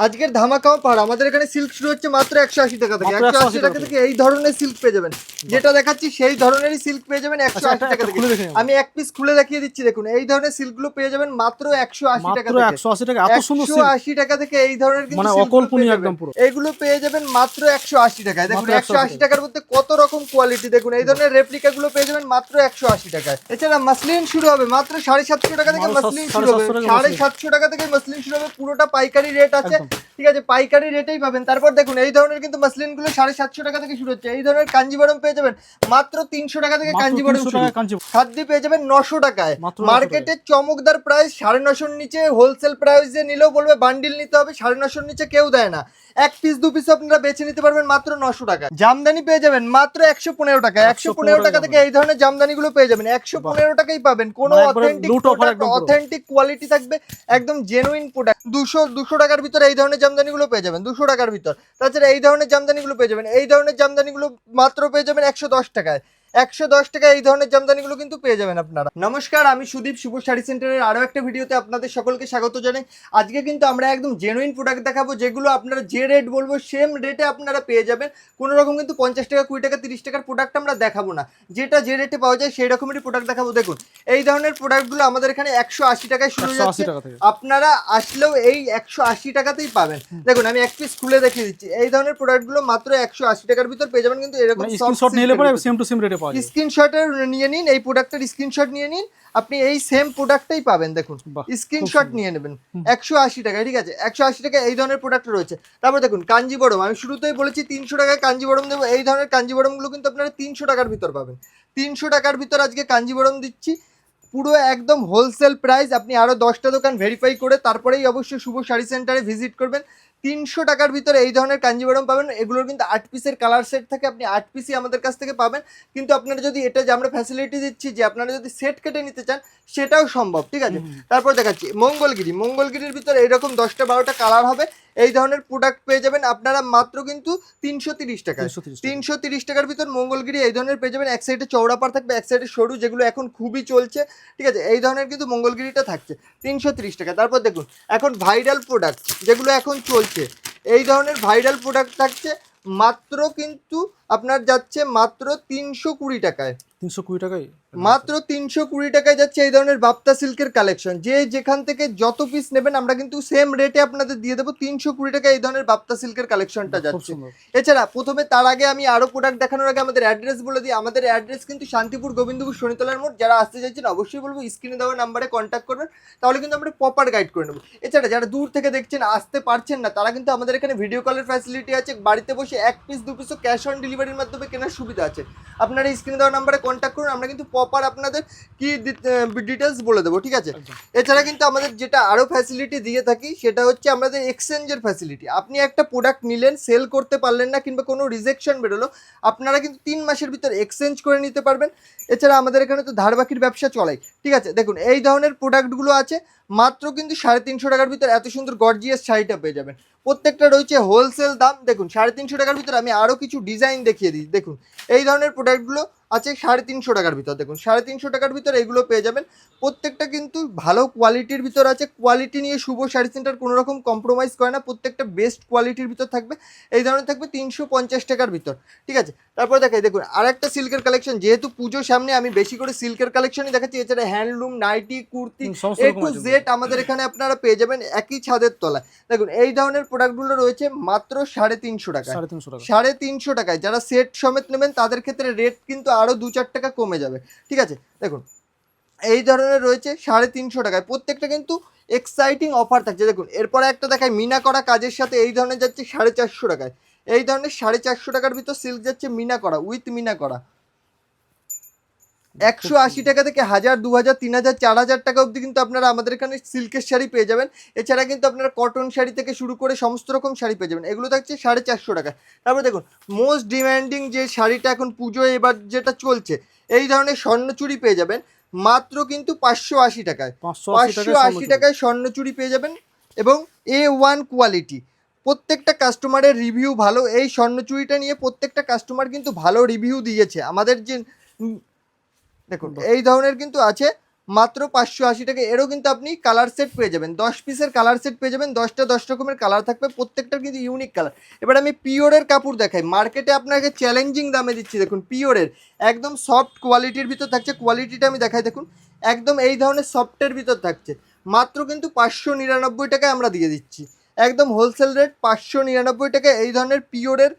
আজকের ধামাকাও অফার আমাদের এখানে সিল্ক শুরু হচ্ছে মাত্র একশো আশি টাকা থেকে একশো আশি টাকা থেকে এই ধরনের সিল্ক পেয়ে যাবেন যেটা দেখাচ্ছি সেই ধরনেরই সিল্ক পেয়ে যাবেন একশো আচ্ছা, আশি টাকা থেকে। আমি এক পিস খুলে দেখিয়ে দিচ্ছি দেখুন এই ধরনের সিল্কগুলো পেয়ে যাবেন মাত্র একশো আশি টাকা একশো আশি টাকা একশো আশি টাকা থেকে এই ধরনের মানে অকল্পনীয় একদম পুরো। এইগুলো পেয়ে যাবেন মাত্র একশো আশি টাকায় দেখুন একশো আশি টাকার মধ্যে কত রকম কোয়ালিটি দেখুন এই ধরনের রেপ্লিকা গুলো পেয়ে যাবেন মাত্র একশো আশি টাকায় এছাড়া মাসলিন শুরু হবে মাত্র সাড়ে সাতশো টাকা থেকে মাসলিন শুরু হবে সাড়ে সাতশো টাকা থেকে মাসলিন শুরু হবে পুরোটা পাইকারি রেট আছে। ঠিক আছে পাইকারি রেটেই পাবেন। তারপর দেখুন এই ধরনের কিন্তু মাসলিনগুলো সাড়ে সাতশো টাকা থেকে শুরু হচ্ছে। এই ধরনের কাঞ্জিবরম পেয়ে যাবেন মাত্র তিনশো টাকা থেকে কাঞ্জিবরম 300 শুরু। টাকায় কাঞ্জিবরম। খাদ্যি পেয়ে যাবেন নশো টাকায়। মার্কেটে চমকদার প্রাইস সাড়ে নশোর নিচে হোলসেল প্রাইসে নিলেও বলবে বান্ডিল নিতে হবে সাড়ে নশোর নিচে কেউ দেয় না। এক পিস দু পিস আপনারা বেছে নিতে পারবেন মাত্র নশো টাকা। জামদানি পেয়ে যাবেন মাত্র একশো পনেরো টাকা। একশো পনেরো টাকা থেকে এই ধরনের জামদানি গুলো পেয়ে যাবেন। একশো পনেরো টাকাই পাবেন। কোনো অথেন্টিক। অথেন্টিক কোয়ালিটি থাকবে একদম জেনুইন প্রোডাক্ট দুশো দুশো টাকার ভিতরে এই ধরনের জামদানি গুলো পেয়ে যাবেন, দুশো টাকার ভিতর। তাছাড়া এই ধরনের জামদানিগুলো পেয়ে যাবেন, এই ধরনের জামদানিগুলো মাত্র পেয়ে যাবেন একশো দশ টাকায়। একশো দশ টাকা এই ধরনের জামদানিগুলো কিন্তু পেয়ে যাবেন আপনারা। নমস্কার আমি সুদীপ শুভ শাড়ি সেন্টারের আরও একটা ভিডিওতে আপনাদের সকলকে স্বাগত জানাই। আজকে কিন্তু আমরা একদম জেনুইন প্রোডাক্ট দেখাবো যেগুলো আপনারা যে রেট বলব সেম রেটে আপনারা পেয়ে যাবেন। কোনো রকম কিন্তু পঞ্চাশ টাকা কুড়ি টাকা তিরিশ টাকার প্রোডাক্ট আমরা দেখাবো না। যেটা যে রেটে পাওয়া যায় সেই রকমেরই প্রোডাক্ট দেখাবো। দেখুন এই ধরনের প্রোডাক্টগুলো আমাদের এখানে একশো আশি টাকায় শুরু 180 যাচ্ছে। আপনারা আসলেও এই একশো আশি টাকাতেই পাবেন। দেখুন আমি এক পিস খুলে দেখিয়ে দিচ্ছি। এই ধরনের প্রোডাক্টগুলো মাত্র একশো আশি টাকার ভিতর পেয়ে যাবেন কিন্তু এরকম মানে নিলে পরে সেম টু সেম রেটে পাওয়া স্ক্রিনশটের নিয়ে নিন এই প্রোডাক্টের স্ক্রিনশট নিয়ে নিন আপনি এই সেম প্রোডাক্টটাই পাবেন দেখুন। স্ক্রিনশট নিয়ে নেবেন। একশো আশি টাকা ঠিক আছে? একশো আশি টাকা এই ধরনের প্রোডাক্ট রয়েছে। তারপর দেখুন কাঞ্জিবরম আমি শুরুতেই বলেছি তিনশো টাকায় কাঞ্জিবরম দেবো। এই ধরনের কাঞ্জিবরমগুলো কিন্তু আপনারা তিনশো টাকার ভিতর পাবেন। তিনশো টাকার ভিতর আজকে কাঞ্জিবরম দিচ্ছি। পুরো একদম হোলসেল প্রাইস আপনি আরও দশটা দোকান ভেরিফাই করে তারপরেই অবশ্যই শুভ শাড়ি সেন্টারে ভিজিট করবেন। তিনশো টাকার ভিতরে এই ধরনের কাঞ্জিবরম পাবেন। এগুলোর কিন্তু আট পিসের কালার সেট থাকে আপনি আট পিসই আমাদের কাছ থেকে পাবেন। কিন্তু আপনারা যদি এটা যে আমরা ফ্যাসিলিটি দিচ্ছি যে আপনারা যদি সেট কেটে নিতে চান সেটাও সম্ভব ঠিক আছে? তারপর দেখাচ্ছি মঙ্গলগিরি। মঙ্গলগিরির ভিতরে এইরকম দশটা বারোটা কালার হবে। এই ধরনের প্রোডাক্ট পেয়ে যাবেন। আপনারা মাত্র কিন্তু তিনশো তিরিশ টাকায়। 330 টাকা। তিনশো তিরিশ টাকার ভিতর মঙ্গলগিরি এই ধরনের পেয়ে যাবেন। এক সাইডে চৌড়াপাড় থাকবে এক সাইডে সরু যেগুলো এখন খুবই চলছে। ঠিক আছে? এই ধরনের কিন্তু মঙ্গলগিরিটা থাকছে। তিনশো তিরিশ টাকা। তারপর দেখুন এখন ভাইরাল প্রোডাক্ট যেগুলো এখন চলছে এই ধরনের ভাইরাল প্রোডাক্ট থাকছে মাত্র কিন্তু আপনার যাচ্ছে মাত্র তিনশো কুড়ি টাকায়। তিনশো কুড়ি টাকায়? মাত্র তিনশো কুড়ি টাকায় যাচ্ছে এই ধরনের বাপ্তা সিল্কের কালেকশন যে যেখান থেকে যত পিস নেবেন আমরা কিন্তু সেম রেটে আপনাদের দিয়ে দেবো। তিনশো কুড়ি টাকায় এই ধরনের বাপ্তা সিল্কের কালেকশনটা যাচ্ছে। এছাড়া প্রথমে তার আগে আমি আরও প্রোডাক্ট দেখানোর আগে আমাদের অ্যাড্রেস বলে দিই। আমাদের অ্যাড্রেস কিন্তু শান্তিপুর গোবিন্দপুর শনিতলার মোড়। যারা আসতে চাইছেন অবশ্যই বলব স্ক্রিনে দেওয়া নাম্বারে কন্ট্যাক্ট করবেন। তাহলে কিন্তু আমরা প্রপার গাইড করে নেব। এছাড়া যারা দূর থেকে দেখছেন আসতে পারছেন না তারা কিন্তু আমাদের এখানে ভিডিও কলের ফ্যাসিলিটি আছে। বাড়িতে বসে এক পিস দু পিসও ক্যাশ অন ডেলিভারির মাধ্যমে কেনার সুবিধা আছে। আপনারা স্ক্রিনে দেওয়া নাম্বারে কন্ট্যাক্ট করুন। আমরা কিন্তু প্রপার আপনাদের কি ডিটেলস বলে দেবো ঠিক আছে? এছাড়া কিন্তু আমাদের যেটা আরও ফ্যাসিলিটি দিয়ে থাকি সেটা হচ্ছে আমাদের এক্সচেঞ্জের ফ্যাসিলিটি আপনি একটা প্রোডাক্ট নিলেন সেল করতে পারলেন না কিংবা কোনো রিজেকশন বেরোলো আপনারা কিন্তু তিন মাসের ভিতর এক্সচেঞ্জ করে নিতে পারবেন। এছাড়া আমাদের এখানে তো ধারবাকির ব্যবসা চলে ঠিক আছে? দেখুন এই ধরনের প্রোডাক্টগুলো আছে মাত্র কিন্তু সাড়ে তিনশো টাকার ভিতর এত সুন্দর গর্জিয়াস শাড়িটা পেয়ে যাবেন। প্রত্যেকটা রয়েছে হোলসেল দাম দেখুন সাড়ে তিনশো টাকার ভিতর আমি আরও কিছু ডিজাইন দেখিয়ে দিই দেখুন। এই ধরনের প্রোডাক্টগুলো আছে সাড়ে তিনশো টাকার ভিতর। দেখুন সাড়ে তিনশো টাকার ভিতর এগুলো পেয়ে যাবেন। প্রত্যেকটা কিন্তু ভালো কোয়ালিটির ভিতর আছে। কোয়ালিটি নিয়ে শুভ শাড়ি সেন্টার কোনো রকম কম্প্রোমাইজ করে না। প্রত্যেকটা বেস্ট কোয়ালিটির ভিতর থাকবে। এই ধরনের থাকবে তিনশো পঞ্চাশ টাকার ভিতর। ঠিক আছে? তারপর দেখাই দেখুন আর একটা সিল্কের কালেকশন যেহেতু পুজোর সামনে আমি বেশি করে সিল্কের কালেকশনই দেখাচ্ছি এছাড়া handloom nighty kurti A to Z আমাদের এখানে আপনারা পেয়ে যাবেন একই ছাদের তলায়। দেখুন এই ধরনের প্রোডাক্টগুলো রয়েছে মাত্র সাড়ে তিনশো টাকা সাড়ে তিনশো টাকায়। যারা সেট সমেত নেবেন তাদের ক্ষেত্রে রেট কিন্তু আরও দু চার টাকা কমে যাবে। ঠিক আছে? দেখুন, এই ধরনের রয়েছে সাড়ে তিনশো টাকায়। প্রত্যেকটা কিন্তু এক্সাইটিং অফার থাকছে। দেখুন, এরপরে একটা দেখায় মিনা করা কাজের সাথে এই ধরনের যাচ্ছে সাড়ে চারশো টাকায়। এই ধরনের সাড়ে চারশো টাকার ভিতর সিল্ক যাচ্ছে মিনা করা উইথ মিনা করা। একশো আশি টাকা থেকে হাজার দু হাজার তিন হাজার চার হাজার টাকা অবধি কিন্তু আপনারা আমাদের এখানে সিল্কের শাড়ি পেয়ে যাবেন। এছাড়া কিন্তু আপনারা কটন শাড়ি থেকে শুরু করে সমস্ত রকম শাড়ি পেয়ে যাবেন। এগুলো থাকছে সাড়ে চারশো টাকা। তারপরে দেখুন মোস্ট ডিমান্ডিং যে শাড়িটা এখন পুজোয় এবার যেটা চলছে এই ধরনের স্বর্ণচুরি পেয়ে যাবেন। মাত্র কিন্তু পাঁচশো আশি টাকায়। পাঁচশো আশি টাকায় স্বর্ণচুরি পেয়ে যাবেন এবং এ ওয়ান কোয়ালিটি প্রত্যেকটা কাস্টমারের রিভিউ ভালো। এই স্বর্ণচুরিটা নিয়ে প্রত্যেকটা কাস্টমার কিন্তু ভালো রিভিউ দিয়েছে। আমাদের যে দেখুন এই ধরনের কিন্তু আছে মাত্র পাঁচশো আশি টাকা। এরও কিন্তু আপনি কালার সেট পেয়ে যাবেন। দশ পিসের কালার সেট পেয়ে যাবেন। দশটা দশ রকমের কালার থাকবে। প্রত্যেকটার কিন্তু ইউনিক কালার এবার আমি পিওরের কাপড় দেখাই। মার্কেটে আপনাকে চ্যালেঞ্জিং দামে দিচ্ছি। দেখুন পিওরের একদম সফট কোয়ালিটির ভিতর থাকছে। কোয়ালিটিটা আমি দেখাই দেখুন একদম এই ধরনের সফটের ভিতর থাকছে। মাত্র কিন্তু পাঁচশো নিরানব্বই টাকায় আমরা দিয়ে দিচ্ছি। একদম হোলসেল রেট পাঁচশো নিরানব্বই টাকা এই ধরনের পিওরের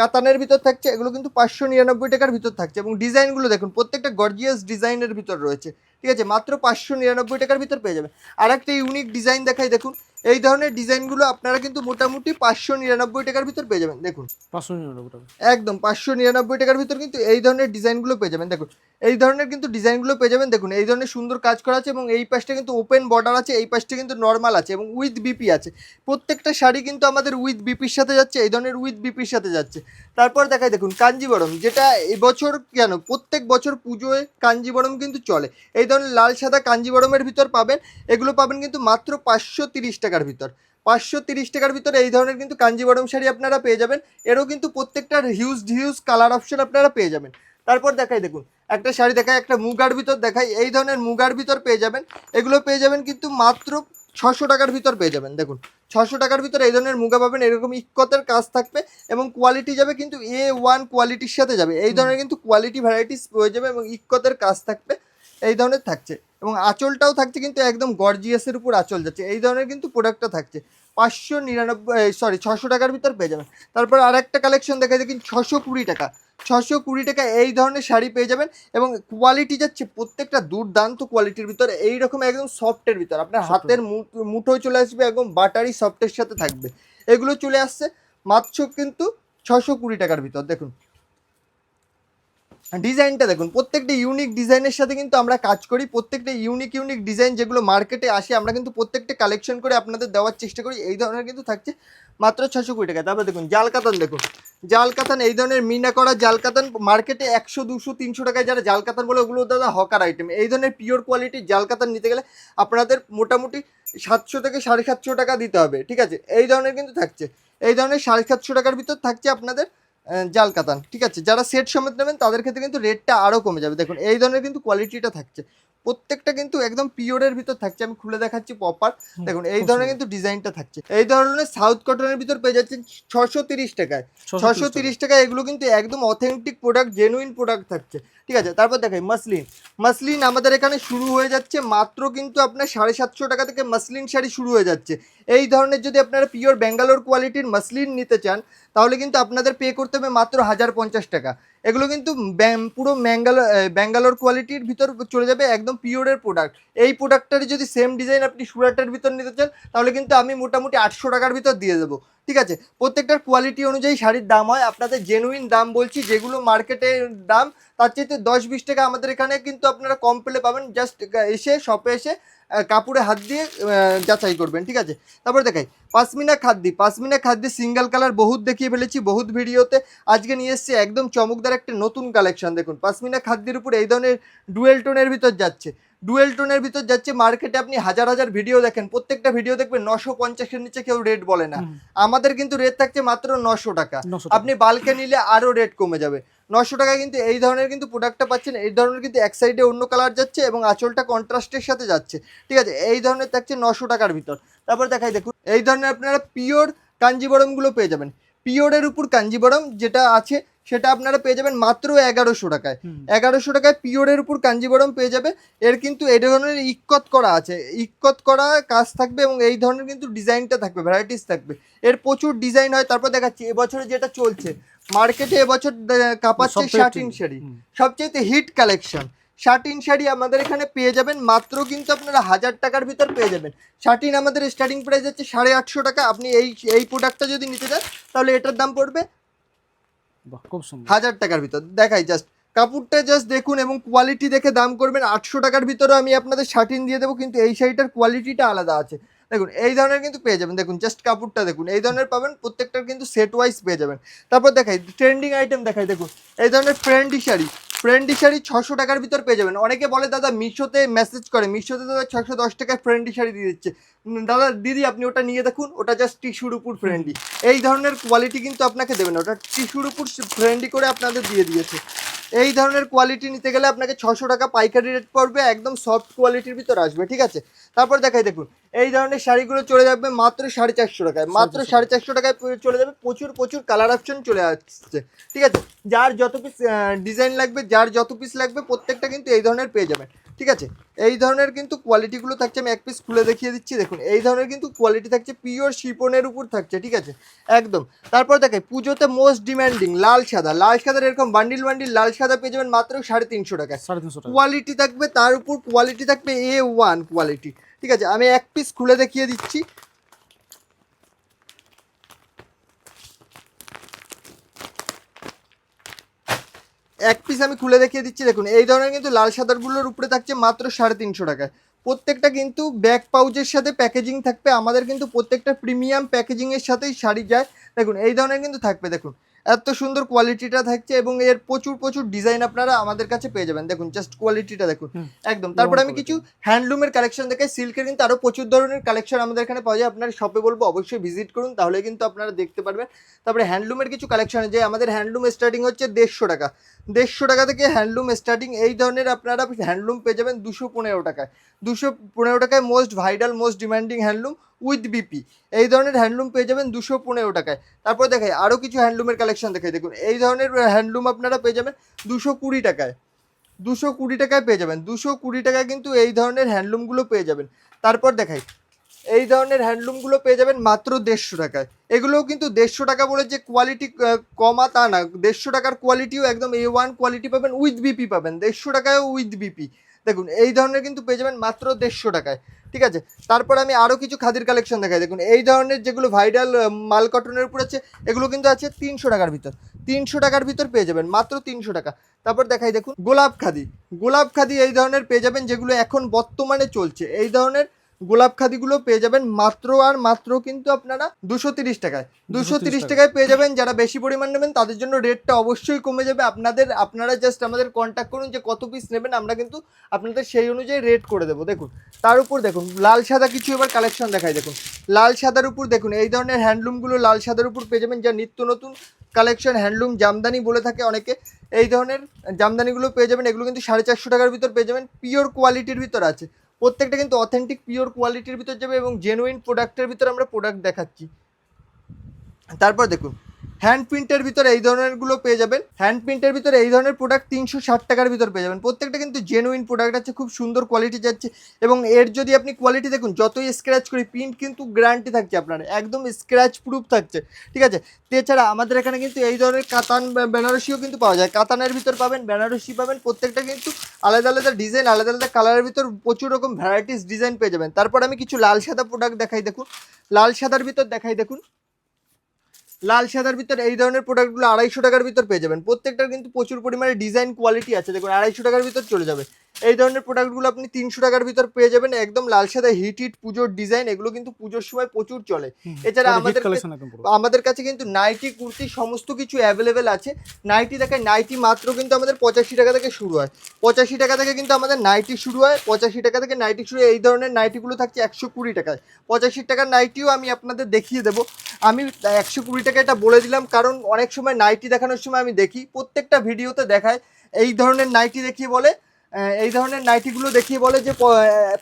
কাতানের ভিতর থাকছে, এগুলো কিন্তু পাঁচশো নিরানব্বই টাকার ভিতর থাকছে এবং ডিজাইনগুলো দেখুন, প্রত্যেকটা গর্জিয়াস ডিজাইনের ভিতর রয়েছে। ঠিক আছে, মাত্র পাঁচশো নিরানব্বই টাকার ভিতর পেয়ে যাবে আর একটা ইউনিক ডিজাইন দেখাই, দেখুন এই ধরনের ডিজাইনগুলো আপনারা কিন্তু মোটামুটি পাঁচশো নিরানব্বই টাকার ভিতর পেয়ে যাবেন দেখুন। পাঁচশো নিরানব্বই টাকা। একদম পাঁচশো নিরানব্বই টাকার ভিতর কিন্তু এই ধরনের ডিজাইনগুলো পেয়ে যাবেন দেখুন। এই ধরনের কিন্তু ডিজাইনগুলো পেয়ে যাবেন দেখুন এই ধরনের সুন্দর কাজ করা আছে এবং এই পাশটা কিন্তু ওপেন বর্ডার আছে এই পাশটা কিন্তু নর্মাল আছে এবং উইথ বিপি আছে। প্রত্যেকটা শাড়ি কিন্তু আমাদের উইথ বিপির সাথে যাচ্ছে এই ধরনের উইথ বিপির সাথে যাচ্ছে। তারপর দেখাই দেখুন কাঞ্জিবরম যেটা এবছর কেন প্রত্যেক বছর পুজোয় কাঞ্জিবরম কিন্তু চলে। এই ধরনের লাল সাদা কাঞ্জিবরমের ভিতর পাবেন এগুলো পাবেন কিন্তু মাত্র পাঁচশো তিরিশ টাকার ভিতর। পাঁচশো তিরিশ টাকার ভিতরে এই ধরনের কিন্তু কাঞ্জিবরম শাড়ি আপনারা পেয়ে যাবেন। এরও কিন্তু প্রত্যেকটার হিউজ হিউজ কালার অপশন আপনারা পেয়ে যাবেন। তারপর দেখাই দেখুন, একটা শাড়ি দেখায় একটা মুগার ভিতর দেখাই, এই ধরনের মুগার ভিতর পেয়ে যাবেন। এগুলো পেয়ে যাবেন কিন্তু মাত্র ছশো টাকার ভিতর পেয়ে যাবেন। দেখুন, ছশো টাকার ভিতর এই ধরনের মুগা পাবেন, এরকম ইকতের কাজ থাকবে এবং কোয়ালিটি যাবে কিন্তু এ ওয়ান কোয়ালিটির সাথে যাবে। এই ধরনের কিন্তু কোয়ালিটি ভ্যারাইটিস পেয়ে যাবে এবং ইকতের কাজ থাকবে। এই ধরনের থাকছে। এবং আঁচলটাও থাকছে কিন্তু একদম গর্জিয়াসের উপর আঁচল যাচ্ছে। এই ধরনের কিন্তু প্রোডাক্টটা থাকছে। পাঁচশো নিরানব্বই সরি ছশো টাকার ভিতর পেয়ে যাবেন। তারপর আর একটা কালেকশন দেখা দেখুন ছশো কুড়ি টাকা। ছশো কুড়ি টাকা এই ধরনের শাড়ি পেয়ে যাবেন এবং কোয়ালিটি যাচ্ছে প্রত্যেকটা দুর্দান্ত কোয়ালিটির ভিতরে। এইরকম একদম সফটের ভিতর। আপনার হাতের মু- মুঠোয় চলে আসবে একদম বাটারি সফটের সাথে থাকবে। এগুলো চলে আসছে মাত্র কিন্তু ছশো কুড়ি টাকার ভিতর। দেখুন ডিজাইনটা দেখুন, প্রত্যেকটা ইউনিক ডিজাইনের সাথে কিন্তু আমরা কাজ করি, প্রত্যেকটা ইউনিক ইউনিক ডিজাইন যেগুলো মার্কেটে আসে, আমরা কিন্তু প্রত্যেকটা কালেকশন করে আপনাদের দেওয়ার চেষ্টা করি, এই ধরনের কিন্তু থাকছে মাত্র ছশো কুড়ি টাকা। তারপর দেখুন জাল কাতান দেখুন জাল কাতান এই ধরনের মিনা করা জাল কাতান মার্কেটে একশো, দুশো, তিনশো টাকায় যারা জাল কাতান বলে, ওগুলো দাদা হকার আইটেম এই ধরনের পিওর কোয়ালিটির জাল কাতান নিতে গেলে আপনাদের মোটামুটি সাতশো থেকে সাড়ে সাতশো টাকা দিতে হবে, ঠিক আছে? এই ধরনের কিন্তু থাকছে। এই ধরনের সাড়ে সাতশো টাকার ভিতর থাকছে আপনাদের জাল কাতান। ঠিক আছে? যারা সেট সমেত নেবেন, তাদের ক্ষেত্রে কিন্তু রেটটা আরও কমে যাবে। দেখুন, এই ধরনের কিন্তু কোয়ালিটিটা থাকছে। প্রত্যেকটা কিন্তু একদম পিওরের ভিতর থাকছে। আমি খুলে দেখাচ্ছি প্রপার দেখুন এই ধরনের কিন্তু ডিজাইনটা থাকছে। এই ধরনের সাউথ কটনের ভিতর পেয়ে যাচ্ছেন ছশো তিরিশ টাকায়। ছশো তিরিশ টাকায় এগুলো কিন্তু একদম অথেন্টিক প্রোডাক্ট জেনুইন প্রোডাক্ট থাকছে। ঠিক আছে তারপর দেখাই মাসলিন মাসলিন আমাদের এখানে শুরু হয়ে যাচ্ছে মাত্র কিন্তু আপনার সাড়ে সাতশো টাকা থেকে মাসলিন শাড়ি শুরু হয়ে যাচ্ছে। এই ধরনের যদি আপনারা পিওর ব্যাঙ্গালোর কোয়ালিটির মাসলিন নিতে চান তাহলে কিন্তু আপনাদের পে করতে হবে মাত্র হাজার পঞ্চাশ টাকা। এগুলো কিন্তু পুরো ম্যাঙ্গালোর ব্যাঙ্গালোর কোয়ালিটির ভিতর চলে যাবে একদম পিওরের প্রোডাক্ট এই প্রোডাক্টটার যদি সেম ডিজাইন আপনি সুরাটের ভিতর নিতে চান, তাহলে কিন্তু আমি মোটামুটি আটশো টাকার ভিতর দিয়ে দেবো। ঠিক আছে? প্রত্যেকটার কোয়ালিটি অনুযায়ী শাড়ির দাম হয়। আপনাদের জেনুইন দাম বলছি, যেগুলো মার্কেটের দাম, তার চাইতে দশ বিশ টাকা আমাদের এখানে কিন্তু আপনারা কম পেলে পাবেন। জাস্ট এসে শপে এসে কাপড়ে হাত দিয়ে যাচাই করবেন ঠিক আছে? তারপরে দেখাই পাসমিনা খাদ্দি পাসমিনা খাদ্দি সিঙ্গেল কালার বহুত দেখিয়ে ফেলেছি বহুত ভিডিওতে। আজকে নিয়ে এসেছি একদম চমকদার একটা নতুন কালেকশন দেখুন। পাসমিনা খাদ্যের উপর এই ধরনের ডুয়েল টোনের ভিতর যাচ্ছে। ডুয়েল টোনের ভিতর যাচ্ছে মার্কেটে আপনি হাজার হাজার ভিডিও দেখেন প্রত্যেকটা ভিডিও দেখবেন নশো পঞ্চাশের নিচে কেউ রেট বলে না। আমাদের কিন্তু রেট থাকছে মাত্র নশো টাকা। আপনি বাল্কে নিলে আরও রেট কমে যাবে। নশো টাকায় কিন্তু এই ধরনের কিন্তু প্রোডাক্টটা পাচ্ছেন। এই ধরনের কিন্তু এক সাইডে অন্য কালার যাচ্ছে এবং আঁচলটা কন্ট্রাস্টের সাথে যাচ্ছে। ঠিক আছে? এই ধরনের থাকছে নশো টাকার ভিতর। তারপর দেখাই, দেখুন, এই ধরনের আপনারা পিওর কাঞ্জিবরমগুলো পেয়ে যাবেন। পিওরের উপর কাঞ্জিবরম যেটা আছে সেটা আপনারা পেয়ে যাবেন মাত্র এগারোশো টাকায়। এগারোশো টাকায় পিওরের উপর কাঞ্জিবরম পেয়ে যাবে। এর কিন্তু এই ধরনের ইক্কত করা আছে। ইক্কত করা কাজ থাকবে এবং এই ধরনের কিন্তু ডিজাইনটা থাকবে ভ্যারাইটিস থাকবে। এর প্রচুর ডিজাইন হয় তারপর দেখাচ্ছি এবছরে যেটা চলছে মার্কেটে এবছর কাঁপাচ্ছে শার্টিন শাড়ি। সবচেয়ে হিট কালেকশন শার্টিন শাড়ি আমাদের এখানে পেয়ে যাবেন মাত্র কিন্তু আপনারা হাজার টাকার ভিতর পেয়ে যাবেন। শার্টিন আমাদের স্টার্টিং প্রাইস হচ্ছে সাড়ে আটশো টাকা। আপনি এই এই প্রোডাক্টটা যদি নিতে চান তাহলে এটার দাম পড়বে হাজার টাকার ভিতর। দেখাই জাস্ট কাপড়টা জাস্ট দেখুন এবং কোয়ালিটি দেখে দাম করবেন আটশো টাকার ভিতরে আমি আপনাদের শার্টিন দিয়ে দেবো, কিন্তু এই শাড়িটার কোয়ালিটিটা আলাদা আছে। দেখুন, এই ধরনের কিন্তু পেয়ে যাবেন। দেখুন জাস্ট কাপড়টা দেখুন, এই ধরনের পাবেন, প্রত্যেকটার কিন্তু সেট ওয়াইজ পেয়ে যাবেন। তারপর দেখাই ট্রেন্ডিং আইটেম দেখাই, দেখুন, এই ধরনের ট্রেন্ডি শাড়ি ফ্রেন্ডি শাড়ি ছশো টাকার ভিতর পেয়ে যাবেন। অনেকে বলে, দাদা, মিশোতে মেসেজ করে। মিশোতে দাদা ছশো দশ টাকায় ফ্রেন্ডি শাড়ি দিয়ে দিচ্ছে। দাদা, দিদি, আপনি ওটা নিয়ে দেখুন। ওটা জাস্ট টিস্যুর উপর ফ্রেন্ডি। এই ধরনের কোয়ালিটি কিন্তু আপনাকে দেবেন ওটা টিস্যুর উপর ফ্রেন্ডি করে আপনাদের দিয়ে দিয়েছে। এই ধরনের কোয়ালিটি নিতে গেলে আপনাকে ছশো টাকা পাইকারি রেট পড়বে। একদম সফট কোয়ালিটির ভিতর আসবে। ঠিক আছে? তারপর দেখাই দেখুন। এই ধরনের শাড়িগুলো চলে যাবে মাত্র সাড়ে চারশো টাকায়। মাত্র সাড়ে চারশো টাকায় চলে যাবে। প্রচুর প্রচুর কালার অপশন চলে আসছে। ঠিক আছে? যার যত পিস ডিজাইন লাগবে যার যত পিস লাগবে প্রত্যেকটা কিন্তু এই ধরনের পেয়ে যাবেন। ঠিক আছে? এই ধরনের কিন্তু কোয়ালিটিগুলো থাকছে আমি এক পিস খুলে দেখিয়ে দিচ্ছি। দেখুন এই ধরনের কিন্তু কোয়ালিটি থাকছে পিওর শিপনের উপর থাকছে। ঠিক আছে? একদম। তারপর দেখে পুজোতে মোস্ট ডিমান্ডিং লাল সাদা। লাল সাদার এরকম বান্ডিল বান্ডিল লাল সাদা পেয়ে যাবেন মাত্র সাড়ে তিনশো টাকায়। সাড়ে তিনশো কোয়ালিটি থাকবে তার উপর কোয়ালিটি থাকবে এ ওয়ান কোয়ালিটি ঠিক আছে, আমি এক পিস খুলে দেখিয়ে দিচ্ছি। এক পিস আমি খুলে দেখিয়ে দিচ্ছি, দেখুন, এই ধরনের কিন্তু লাল সাদারগুলোর উপরে থাকছে মাত্র সাড়ে তিনশো টাকায় প্রত্যেকটা কিন্তু ব্যাক পাউচের সাথে প্যাকেজিং থাকবে, আমাদের কিন্তু প্রত্যেকটা প্রিমিয়াম প্যাকেজিংয়ের সাথেই শাড়ি যায়। দেখুন, এই ধরনের কিন্তু থাকবে, দেখুন। এত সুন্দর কোয়ালিটিটা থাকছে এবং এর প্রচুর প্রচুর ডিজাইন আপনারা আমাদের কাছে পেয়ে যাবেন। দেখুন জাস্ট কোয়ালিটিটা দেখুন। একদম। তারপর আমি কিছু হ্যান্ডলুমের কালেকশন দেখাই। সিল্কের কিন্তু আরও প্রচুর ধরনের কালেকশন আমাদের এখানে পাওয়া যায়। আপনার শপে বলব অবশ্যই ভিজিট করুন তাহলে কিন্তু আপনারা দেখতে পারবেন। তারপরে হ্যান্ডলুমের কিছু কালেকশন যে আমাদের হ্যান্ডলুম স্টার্টিং হচ্ছে দেড়শো টাকা। দেড়শো টাকা থেকে হ্যান্ডলুম স্টার্টিং এই ধরনের আপনারা হ্যান্ডলুম পেয়ে যাবেন দুশো পনেরো টাকায়। দুশো পনেরো টাকায় most viral most demanding handloom with BP. এই ধরনের হ্যান্ডলুম পেয়ে যাবেন দুশো পনেরো টাকায়। তারপর দেখাই আরও কিছু হ্যান্ডলুমের কালেকশন দেখাই। দেখুন, এই ধরনের হ্যান্ডলুম আপনারা পেয়ে যাবেন দুশো কুড়ি টাকায়। দুশো কুড়ি টাকায় পেয়ে যাবেন। দুশো কুড়ি টাকায় কিন্তু এই ধরনের হ্যান্ডলুমগুলো পেয়ে যাবেন। তারপর দেখাই, এই ধরনের হ্যান্ডলুমগুলো পেয়ে যাবেন মাত্র দেড়শো টাকায়। এগুলোও কিন্তু দেড়শো টাকা বলে যে কোয়ালিটি কমা তা না। দেড়শো টাকার কোয়ালিটিও একদম এ ওয়ান কোয়ালিটি পাবেন উইথ বিপি পাবেন। দেড়শো টাকায়ও উইথ বিপি দেখুন, এই ধরনের কিন্তু পেয়ে যাবেন মাত্র দেড়শো টাকায়, ঠিক আছে? তারপর আমি আরও কিছু খাদির কালেকশন দেখাই। দেখুন, এই ধরনের যেগুলো ভাইরাল মাল কটনের উপর আছে, এগুলো কিন্তু আছে তিনশো টাকার ভিতর। তিনশো টাকার ভিতর পেয়ে যাবেন, মাত্র তিনশো টাকা। তারপর দেখাই, দেখুন, গোলাপ খাদি। গোলাপ খাদি এই ধরনের পেয়ে যাবেন যেগুলো এখন বর্তমানে চলছে। এই ধরনের গোলাপ খাদিগুলো পেয়ে যাবেন মাত্র আর মাত্র কিন্তু আপনারা দুশো তিরিশ টাকায়। দুশো তিরিশ টাকায় পেয়ে যাবেন যারা বেশি পরিমাণ নেবেন তাদের জন্য রেটটা অবশ্যই কমে যাবে। আপনাদের আপনারা জাস্ট আমাদের কন্ট্যাক্ট করুন যে কত পিস নেবেন আমরা কিন্তু আপনাদের সেই অনুযায়ী রেট করে দেবো। দেখুন তার উপর দেখুন লাল সাদা কিছু এবার কালেকশন দেখায়। দেখুন লাল সাদার উপর দেখুন এই ধরনের হ্যান্ডলুমগুলো লাল সাদার উপর পেয়ে যাবেন যা নিত্য নতুন কালেকশন হ্যান্ডলুম জামদানি বলে থাকে অনেকে। এই ধরনের জামদানিগুলো পেয়ে যাবেন এগুলো কিন্তু সাড়ে চারশো টাকার ভিতর পেয়ে যাবেন পিওর কোয়ালিটির ভিতর আছে। প্রত্যেকটা কিন্তু অথেন্টিক পিওর কোয়ালিটির ভিতর যাবে এবং জেনুইন প্রোডাক্টের ভিতর আমরা প্রোডাক্ট দেখাচ্ছি। তারপর দেখুন হ্যান্ড প্রিন্টের ভিতরে এই ধরনেরগুলো পেয়ে যাবেন। হ্যান্ড প্রিন্টের ভিতরে এই ধরনের প্রোডাক্ট তিনশো ষাট টাকার ভিতর পেয়ে যাবেন। প্রত্যেকটা কিন্তু জেনুইন প্রোডাক্ট আছে, খুব সুন্দর কোয়ালিটি যাচ্ছে এবং এর যদি আপনি কোয়ালিটি দেখুন, যতই স্ক্র্যাচ করি প্রিন্ট কিন্তু গ্যারান্টি থাকছে আপনার, একদম স্ক্র্যাচ প্রুফ থাকছে। ঠিক আছে? এছাড়া আমাদের এখানে কিন্তু এই ধরনের কাতান বেনারসিও কিন্তু পাওয়া যায়। কাতানের ভিতর পাবেন, বেনারসি পাবেন, প্রত্যেকটা কিন্তু আলাদা আলাদা ডিজাইন আলাদা আলাদা কালারের ভিতর প্রচুর রকম ভ্যারাইটিস ডিজাইন পেয়ে যাবেন। তারপর আমি কিছু লাল সাদা প্রোডাক্ট দেখাই দেখুন। লাল সাদার ভিতর দেখাই দেখুন। লাল সাদার ভিতর এই ধরনের প্রোডাক্টগুলো আড়াইশো টাকার ভিতর পেয়ে যাবেন। প্রত্যেকটার কিন্তু প্রচুর পরিমাণে ডিজাইন কোয়ালিটি আছে। দেখুন, আড়াইশো টাকার ভিতর চলে যাবে। এই ধরনের প্রোডাক্টগুলো আপনি তিনশো টাকার ভিতর পেয়ে যাবেন। একদম লাল সাদা হিট হিট পুজোর ডিজাইন এগুলো কিন্তু পুজোর সময় প্রচুর চলে। এছাড়া আমাদের আমাদের কাছে কিন্তু নাইটি কুর্তি সমস্ত কিছু অ্যাভেলেবেল আছে। নাইটি দেখে নাইটি মাত্র কিন্তু আমাদের পঁচাশি টাকা থেকে শুরু হয়। পঁচাশি টাকা থেকে কিন্তু আমাদের নাইটি শুরু হয়। পঁচাশি টাকা থেকে নাইটি শুরু হয়। এই ধরনের নাইটিগুলো থাকছে একশো কুড়ি টাকায়। পঁচাশি টাকার নাইটিও আমি আপনাদের দেখিয়ে দেবো। আমি একশো কুড়ি টাকা এটা বলে দিলাম কারণ অনেক সময় নাইটি দেখানোর সময় আমি দেখি। প্রত্যেকটা ভিডিওতে দেখায়। এই ধরনের নাইটি দেখিয়ে বলে এই ধরনের নাইটিগুলো দেখিয়ে বলে যে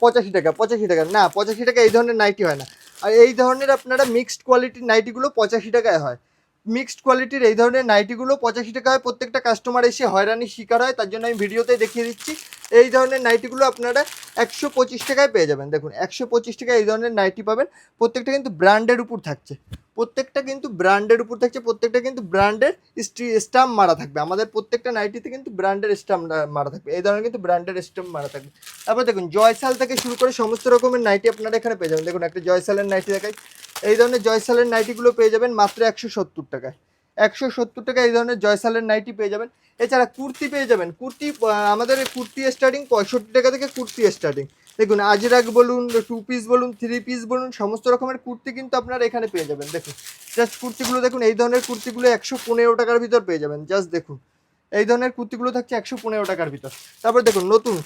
পঁচাশি টাকা পঁচাশি টাকা। না, পঁচাশি টাকা এই ধরনের নাইটি হয় না। আর এই ধরনের আপনারা মিক্সড কোয়ালিটির নাইটিগুলো পঁচাশি টাকায় হয়। মিক্সড কোয়ালিটির এই ধরনের নাইটিগুলো পঁচাশি টাকা হয়। প্রত্যেকটা কাস্টমার এসে হয়রানির শিকার হয়। তার জন্য আমি ভিডিওতে দেখিয়ে দিচ্ছি। এই ধরনের নাইটিগুলো আপনারা একশো পঁচিশ টাকায় পেয়ে যাবেন। দেখুন, একশো পঁচিশ টাকায় এই ধরনের নাইটি পাবেন। প্রত্যেকটা কিন্তু ব্র্যান্ডের উপর থাকছে। প্রত্যেকটা কিন্তু ব্র্যান্ডের উপর থাকছে, প্রত্যেকটা কিন্তু ব্র্যান্ডের স্টাম্প মারা থাকবে। আমাদের প্রত্যেকটা নাইটিতে কিন্তু ব্র্যান্ডের স্টাম্প মারা থাকবে। এই ধরনের কিন্তু ব্র্যান্ডের স্টাম্প মারা থাকবে। তারপর দেখুন, জয়সাল থেকে শুরু করে সমস্ত রকমের নাইটি আপনারা এখানে পেয়ে যাবেন। দেখুন, একটা জয়সালের নাইটি দেখাই। এই ধরনের জয়সালের নাইটিগুলো পেয়ে যাবেন মাত্র একশো সত্তর টাকায়। একশো সত্তর টাকা এই ধরনের জয়সালের নাইটি পেয়ে যাবেন। এছাড়া কুর্তি পেয়ে যাবেন। কুর্তি আমাদের কুর্তি স্টার্টিং পঁয়ষট্টি টাকা থেকে কুর্তি স্টার্টিং দেখুন আজরাক বলুন টু পিস বলুন থ্রি পিস বলুন, সমস্ত রকমের কুর্তি কিন্তু আপনারা এখানে পেয়ে যাবেন। দেখুন জাস্ট কুর্তিগুলো দেখুন, এই ধরনের কুর্তিগুলো একশো পনেরো টাকার ভিতর পেয়ে যাবেন। জাস্ট দেখুন, এই ধরনের কুর্তিগুলো থাকছে একশো পনেরো টাকার ভিতর। তারপর দেখুন, নতুন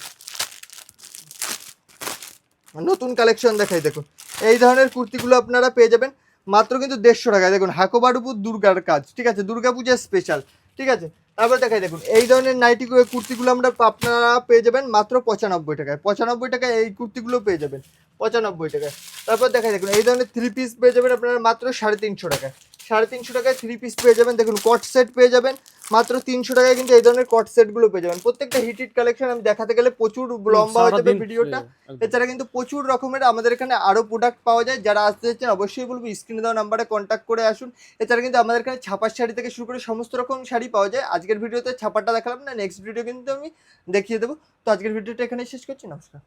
নতুন কালেকশন দেখাই, দেখুন। এই ধরনের কুর্তিগুলো আপনারা পেয়ে যাবেন, মাত্র কিন্তু দেড়শো টাকায়। দেখুন হাকোবার উপর দুর্গার কাজ, ঠিক আছে? দুর্গা পূজার স্পেশাল ঠিক আছে? তারপরে দেখাই, দেখুন, এই ধরনের নাইটি কুর্তিগুলো আমরা আপনারা পেয়ে যাবেন মাত্র পঁচানব্বই টাকায়। পঁচানব্বই টাকায় এই কুর্তিগুলো পেয়ে যাবেন, পঁচানব্বই টাকায়। তারপর দেখাই, দেখুন, এই ধরনের থ্রি পিস পেয়ে যাবেন আপনারা মাত্র সাড়ে তিনশো টাকায়। সাড়ে তিনশো টাকায় থ্রি পিস পেয়ে যাবেন। দেখুন কট সেট পেয়ে যাবেন। মাত্র তিনশো টাকায় কিন্তু এই ধরনের কট সেটগুলো পেয়ে যাবেন। প্রত্যেকটা হিট হিট কালেকশন আমি দেখাতে গেলে প্রচুর লম্বা হয়ে যাবে ভিডিওটা। এছাড়া কিন্তু প্রচুর রকমের আমাদের এখানে আরও প্রোডাক্ট পাওয়া যায়। যারা আসতে যাচ্ছেন অবশ্যই বলব স্ক্রিনে দেওয়া নাম্বারে কন্ট্যাক্ট করে আসুন। এছাড়া কিন্তু আমাদের এখানে ছাপার শাড়ি থেকে শুরু করে সমস্ত রকম শাড়ি পাওয়া যায়। আজকের ভিডিওতে ছাপারটা দেখালাম না নেক্সট ভিডিও কিন্তু আমি দেখিয়ে দেবো। তো আজকের ভিডিওটা এখানে শেষ করছি। নমস্কার।